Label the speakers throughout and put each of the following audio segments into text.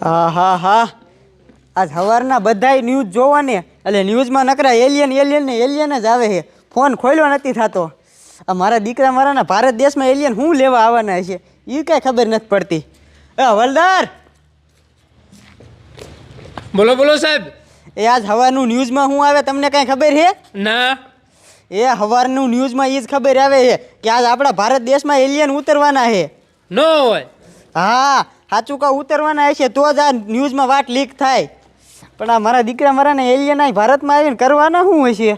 Speaker 1: હા હા હા આજ સવારના બધાય ન્યૂઝ જોવા ને એટલે ન્યૂઝમાં નકરા એલિયન એલિયન ને એલિયન જ આવે છે. ફોન ખોલ્યો નથી થતો. આ મારા દીકરા મારાના ભારત દેશમાં એલિયન શું લેવા આવવાના છે? એ કાંઈ ખબર નથી પડતી. એ હવલદાર!
Speaker 2: બોલો બોલો સાહેબ.
Speaker 1: એ આજ સવારનું ન્યૂઝમાં શું આવે તમને કાંઈ ખબર છે?
Speaker 2: ના.
Speaker 1: એ સવારનું ન્યૂઝમાં એ જ ખબર આવે છે કે આજ આપણા ભારત દેશમાં એલિયન ઉતરવાના છે.
Speaker 2: નો હોય.
Speaker 1: હા સાચું કહું, ઉતરવાના હશે તો જ આ ન્યૂઝમાં વાત લીક થાય. પણ આ મારા દીકરા મારાને એલિયન આ ભારતમાં આવીને કરવાના શું હશે?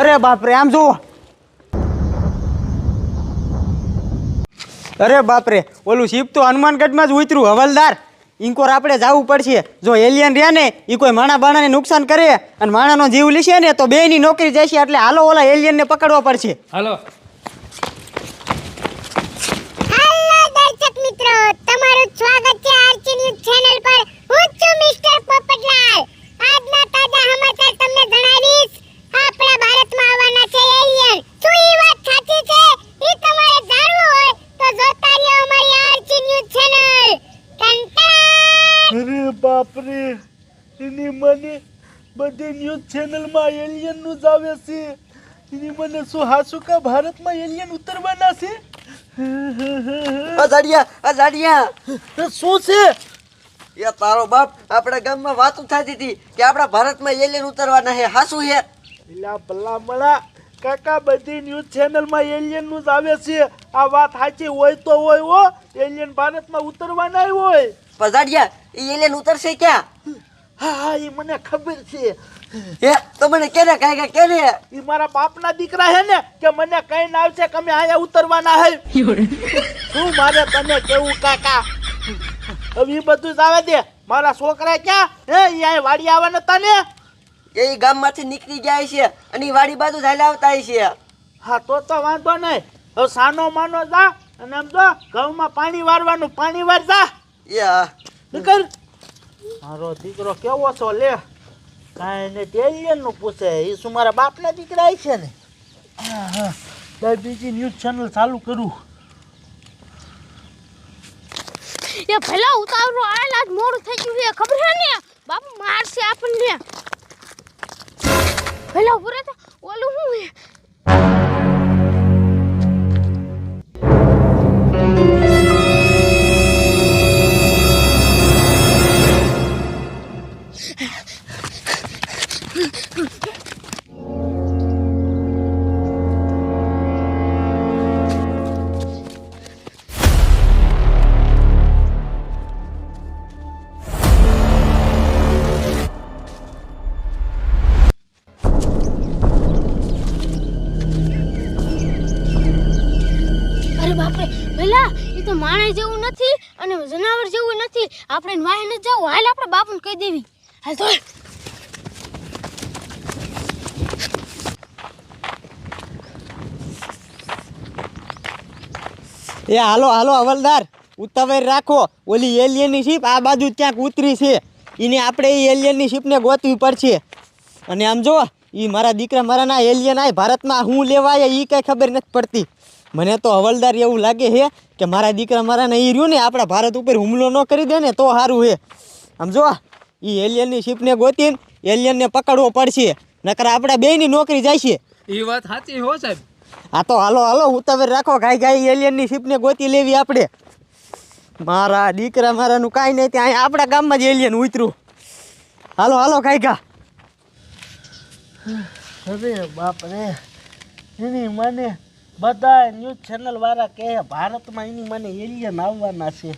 Speaker 1: અરે બાપરે આમ જુઓ. અરે બાપરે ઓલું શિપ તો હનુમાનગઢમાં જ ઉતર્યું, હવલદાર. ઇન્કોર આપણે જવું પડશે. જો એલિયન રહ્યા ને એ કોઈ માણા બાણાને નુકસાન કરે અને માણાનો જીવ લેશે ને તો બેયની નોકરી જશે એટલે હાલો ઓલા એલિયનને પકડવા પડશે.
Speaker 2: હાલો.
Speaker 3: હેલો મિત્રો તમારું સ્વાગત છે આરસી ન્યૂઝ ચેનલ પર. હું છું મિસ્ટર પોપટલાલ. આજના તાજા સમાચાર તમને જણાવીશ. આપણા ભારતમાં આવવાના છે એલિયન શું એ વાત સાચી છે? એ તમારે જાણવું હોય તો જોતા રહ્યો અમારી આરસી ન્યૂઝ
Speaker 4: બાપરે એની મને બધી ન્યૂઝ ચેનલમાં એલિયનનું જ આવે છે. એની મને શું હાસુ કે ભારતમાં એલિયન ઉતરવાના છે?
Speaker 5: અજાડિયા અજાડિયા
Speaker 4: શું છે?
Speaker 5: એ તારો બાપ આપણા ગામમાં વાતો થતી હતી કે આપણા ભારતમાં એલિયન ઉતરવાના છે. હાસુ છે?
Speaker 4: ભલા મળા કાકા બધી ન્યૂઝ ચેનલમાં એલિયનનું જ આવે છે. આ વાત સાચી હોય તો હોય હો. એલિયન ભારતમાં ઉતરવાના હોય.
Speaker 5: પજાડિયા એ લેલ ઉતરશે ક્યાં?
Speaker 4: હા હા એ મને ખબર છે.
Speaker 5: એ તો મને કેને કાંઈ કેને?
Speaker 4: એ મારા બાપના દીકરા હે ને કે મને કઈ ના આવશે કે અમે અહીંયા ઉતરવાના હે. શું મારે તને કેવું કાકા? હવે એ બધું જ આવે દે. મારા છોકરા ક્યાં? હે અહીંયા વાડી આવવાના હતા ને?
Speaker 5: એ ગામમાંથી નીકળી જાય છે અને એ વાડી બાજુ ચાલ્યા આવતા છે.
Speaker 4: હા તો તો વાંધો નહીં. હવે સાનો માનો જા અને એમ જો ઘઉંમાં પાણી વારવાનું પાણી વાર જા નીકળ. મારો દીકરો કેવો છો લે. કાંઈ ને ટેલિયનનું પૂછે. એ શું મારા બાપના દીકરા છે ને? હા હા તો બીજી ન્યૂઝ ચેનલ ચાલુ કરું.
Speaker 6: એ ભલા ઉતારો આલ આજ મોડું થઈ ગયું છે ખબર છે ને? બાપુ મારશે આપણને. નથી આપણે વાહે ન જાવ હાલ આપણે બાપુને કહી દેવી. હાલ તો
Speaker 1: એ હાલો હાલો, હવલદાર. ઉતાવળ રાખો. ઓલી એલિયનની શીપ આ બાજુ ક્યાંક ઉતરી છે. એને આપણે એ એલિયનની શીપને ગોતવી પડશે. અને આમ જો એ મારા દીકરા મારાના એલિયન આય, ભારતમાં હું લેવાય એ કાંઈ ખબર નથી પડતી. મને તો હવલદાર એવું લાગે છે કે મારા દીકરા મારાને એ રહ્યું ને આપણા ભારત ઉપર હુમલો ન કરી દે ને તો સારું છે. આમ જો એ એલિયનની શીપને ગોતીને એલિયનને પકડવો પડશે. નકર આપણા બેયની નોકરી જાય છે.
Speaker 2: એ વાત સાચી હો સાહેબ.
Speaker 1: હા તો હાલો હાલો ઉતાવળ રાખો ગાય ગાય એલિયનની શીપને ગોતી લેવી આપણે. મારા દીકરા મારાનું કાંઈ નહીં ત્યાં આપણા ગામમાં જ એલિયન ઉતરું. હાલો હાલો ગાય ગા.
Speaker 4: અરે બાપ રે એની મને બધા ન્યૂઝ ચેનલ વાળા કહે, ભારતમાં એની મને એલિયન આવવાના છે.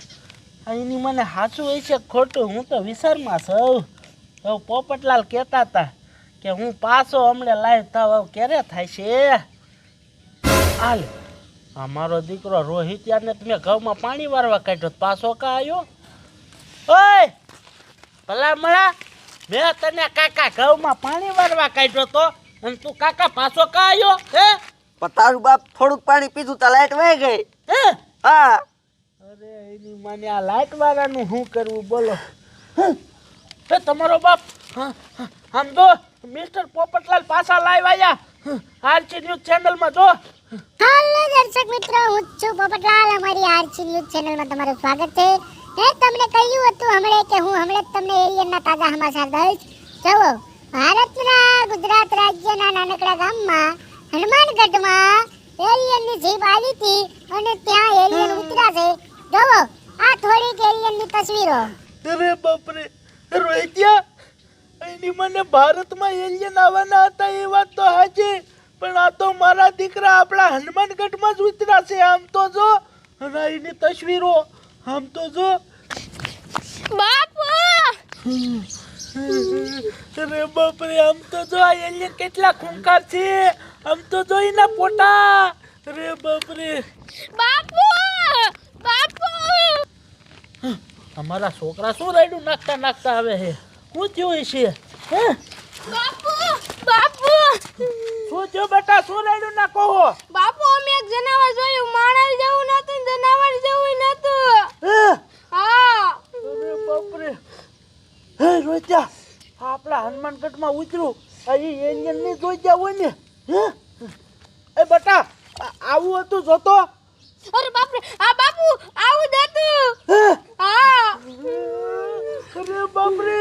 Speaker 4: એની મને સાચું હોય છે ખોટું? હું તો વિચારમાં છું. હવે પોપટલાલ કહેતા હતા કે, હું પાછો હમણે લાઈવ થાવ. ક્યારે થાય છે? હાલ. અમારો મારો દીકરો રોહિત યારને તમે ઘઉંમાં પાણી વારવા કાઢ્યો પાછો કા આવ્યો ઓય! ભલા મળા મેં તને કાકા ઘઉંમાં પાણી વારવા કાઢ્યો તો, અને તું કાકા પાછો કા આવ્યો હે?
Speaker 5: પણ તારું બાપ થોડુંક પાણી પીધું તો લાઈટ વહી ગઈ.
Speaker 4: હા? અરે એની મને આ લાઈટ વાળાનું શું કરવું બોલો? એ તમારો બાપ? આમ તો મિસ્ટર પોપટલાલ પાછા લાઈવ આયા. આરસી ન્યૂઝ ચેનલમાં જો.
Speaker 3: હાલો દર્શક મિત્રો હું જ છું પોપટલાલ. અમારી આરસી ન્યૂઝ ચેનલમાં તમારું સ્વાગત છે. એ તમને કહ્યું હતું હમણે કે હું હમણે જ તમને એલિયનના તાજા સમાચાર દઈશ. જુઓ ભારતના ગુજરાત રાજ્યના નાનકડા ગામમાં હનુમાનગઢમાં એલિયનની જીપ આવી હતી અને ત્યાં એલિયન ઉતર્યા છે. જોવો આ થોડીક એલિયનની તસવીરો.
Speaker 4: અરે બાપરે રોહિત્યા એની મને ભારતમાં એલિયન આવવાના હતા એ વાત તો સાચી પણ આ તો મારા દીકરા આપણા હનુમાનગઢમાં જ ઉતર્યા છે આમ તો જો. અને એની તસવીરો આમ તો જો.
Speaker 6: બાપુ!
Speaker 4: અરે બાપરે આમ તો જો આ એલિયન કેટલા ખૂંખાર છે. આમ તો જોઈ ના પોટા. રે બાપરે.
Speaker 6: બાપુ બાપુ.
Speaker 4: અમારા છોકરા શું રાયડું નાખતા નાખતા આવે છે? શું થયું છે હે?
Speaker 6: બાપુ બાપુ.
Speaker 4: શું થયું બેટા? શું રાયડું નાખો હો?
Speaker 6: બાપુ અમે એક જનાવર જોયું. માણસ જેવું નતું જનાવર જેવું નતું.
Speaker 4: હા? અરે બાપરે. હે રોજા આપણા હનુમાનગઢમાં ઉતર્યું અહીં એન્જિનની જોઈ જાવ હોય ને. એ બટા આવું હતું જોતો?
Speaker 6: અરે બાપરે આ બાપુ આવું દેતું
Speaker 4: હે? અરે બાપરે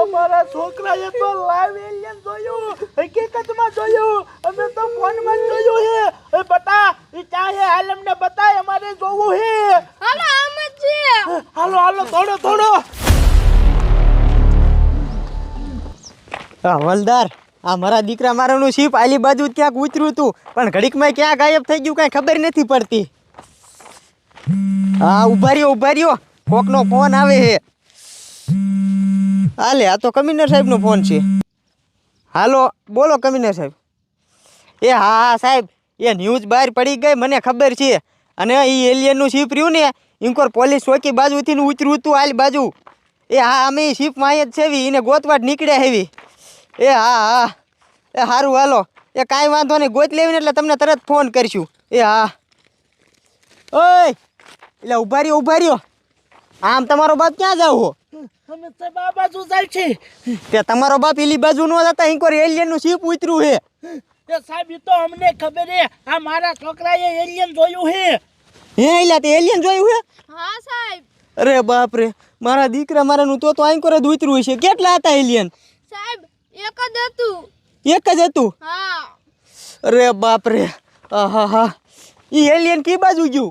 Speaker 4: અમારા છોકરાએ તો લાઈવ એલિયન જોયું. હકીકતમાં જોયું. અમે તો ફોનમાં જોયું હે. એ બટા એ ક્યાં હે? હાલ અમને બતાય અમારે જોવું હે.
Speaker 6: હાલો આમ જ છે.
Speaker 4: હાલો હાલો થોડો થોડો
Speaker 1: હવલદાર આ મારા દીકરા મારાનું શીપ આલી બાજુ ક્યાંક ઉતર્યું હતું પણ ઘડીકમાં ક્યાં ગાયબ થઈ ગયું, કાંઈ ખબર નથી પડતી. હા, ઊભા રહ્યો ઊભા રહ્યો. કોકનો ફોન આવે છે. હાલે, આ તો કમિશનર સાહેબનો ફોન છે. હાલો, બોલો કમિશનર સાહેબ. એ હા હા, સાહેબ, એ ન્યૂઝ બહાર પડી ગઈ, મને ખબર છે. અને એ એલિયનનું શીપ રહ્યું ને ઇન્કોર પોલીસ ચોકી બાજુથી ઉતર્યું હતું આલી બાજુ. એ હા, અમે શીપમાં અહીંયા જ છેવી એને ગોતવાટ નીકળ્યા હેવી એ હા હા. એ સારું હાલો. એ કાંઈ વાંધો નહીં. ગોત લેવીને એટલે તમને તરત ફોન કરીશું. એ હા. ઓય! એટલે ઊભા રહ્યો ઊભા રહ્યો. આમ તમારો બાપ ક્યાં જાવ
Speaker 4: બાજુ જાય છે.
Speaker 1: તે તમારો બાપ એલી બાજુ નો જતા એલિયન એલિયનનું શીપ ઉતર્યું હે.
Speaker 4: એ સાહેબ તો અમને ખબર હે. આ મારા છોકરાએ એલિયન જોયું હે.
Speaker 1: હે એલા તે એલિયન જોયું હે?
Speaker 6: હા સાહેબ.
Speaker 1: અરે બાપ રે મારા દીકરા મારાનું તો તો આઈકોર જ ઉતર્યું છે કેટલા હતા એલિયન
Speaker 6: સાહેબ એક જ હતું.
Speaker 1: એક જ હતું?
Speaker 6: હા.
Speaker 1: અરે બાપ રે હા. હા ઈ એલિયન કી બાજુ ગયું?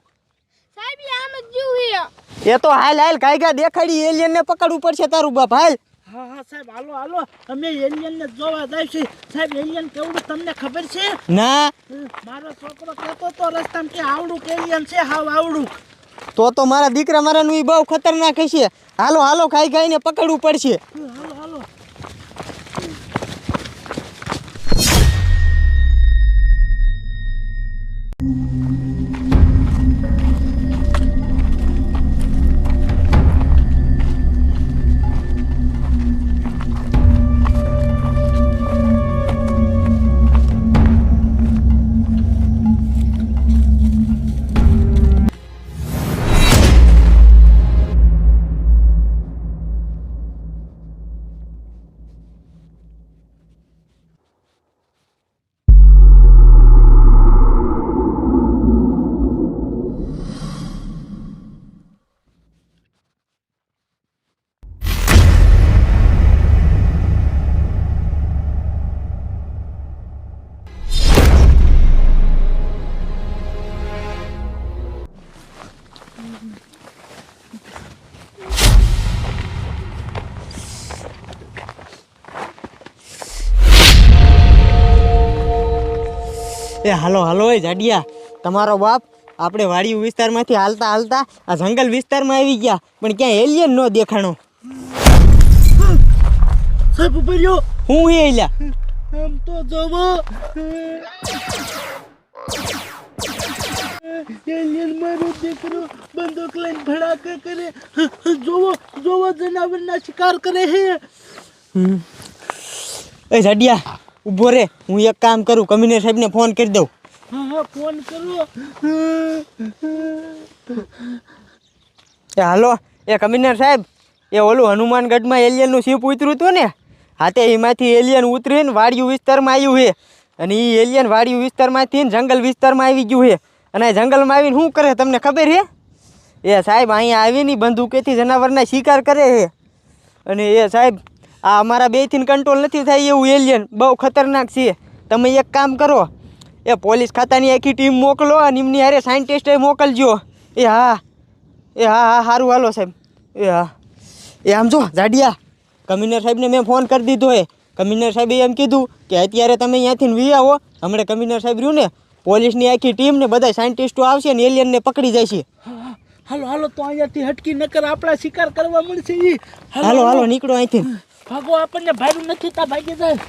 Speaker 6: સાહેબ ઈ આમ જ ગયું હે
Speaker 1: એ તો હાલ હાલ કાયગા દેખાડી એલિયન ને પકડવું પડશે તારું બાપ હાલ.
Speaker 4: હા હા સાહેબ હાલો હાલો. અમે એલિયન ને જોવા જઈશું. સાહેબ એલિયન કેવડું તમને ખબર છે?
Speaker 1: ના.
Speaker 4: મારો છોકરો કહેતો તો રસ્તામાં કે આવડું એલિયન છે હાવ આવડું.
Speaker 1: તો તો મારા દીકરા મારાનું ઈ બહુ ખતરનાક હશે. હાલો હાલો ખાઈ ખાઈને પકડવું પડશે.
Speaker 4: હાલો હાલો
Speaker 1: હાલો એ જાડિયા. તમારો બાપ આપણે વાડી વિસ્તારમાંથી હાલતા હાલતા આ જંગલ વિસ્તારમાં આવી ગયા પણ ક્યાં એલિયન ન દેખાણો.
Speaker 4: સાહેબ રહ્યો.
Speaker 1: હું એ એલિયા
Speaker 4: આમ તો જવો. એલિયન મારો દીકરો બંદૂક લઈને ભડાકે કરે. જોવો જોવો જનાવરના શિકાર કરે હે.
Speaker 1: એ જાડિયા ઊભો રે હું એક કામ કરું કમિશનર સાહેબને ફોન કરી દઉં.
Speaker 4: હા ફોન કરો.
Speaker 1: એ હાલો એ કમિશનર સાહેબ એ ઓલું હનુમાનગઢમાં એલિયનનું શીપ ઉતર્યું હતું ને હા તે એમાંથી એલિયન ઉતરીને વાડિયું વિસ્તારમાં આવ્યું છે. અને એ એલિયન વાડિયું વિસ્તારમાંથી ને જંગલ વિસ્તારમાં આવી ગયું છે. અને જંગલમાં આવીને શું કરે તમને ખબર છે? એ સાહેબ અહીંયા આવીને બંદૂકેથી જનાવરના શિકાર કરે છે. અને એ સાહેબ આ અમારા બેથી કંટ્રોલ નથી થાય એવું એલિયન બહુ ખતરનાક છે. તમે એક કામ કરો એ પોલીસ ખાતાની આખી ટીમ મોકલો અને એમની હારે સાયન્ટિસ્ટે મોકલજો. એ હા એ હા હા સારું હાલો સાહેબ. એ હા. એ આમ જો જાડિયા કમિશનર સાહેબને મેં ફોન કરી દીધો એ. કમિશનર સાહેબે એમ કીધું કે અત્યારે તમે અહીંયાથી વી આવો હમણાં કમિશનર સાહેબ રહ્યું ને પોલીસની આખી ટીમ ને બધા સાયન્ટિસ્ટો આવશે ને એલિયનને પકડી જાય છે
Speaker 4: હાલો હાલો તો અહીંયાથી હટકી નકર આપણા શિકાર કરવા મળશે
Speaker 1: હાલો હાલો. નીકળો અહીંથી.
Speaker 4: ભાગો આપણને ભાડું નથી તા ભાગી જાય.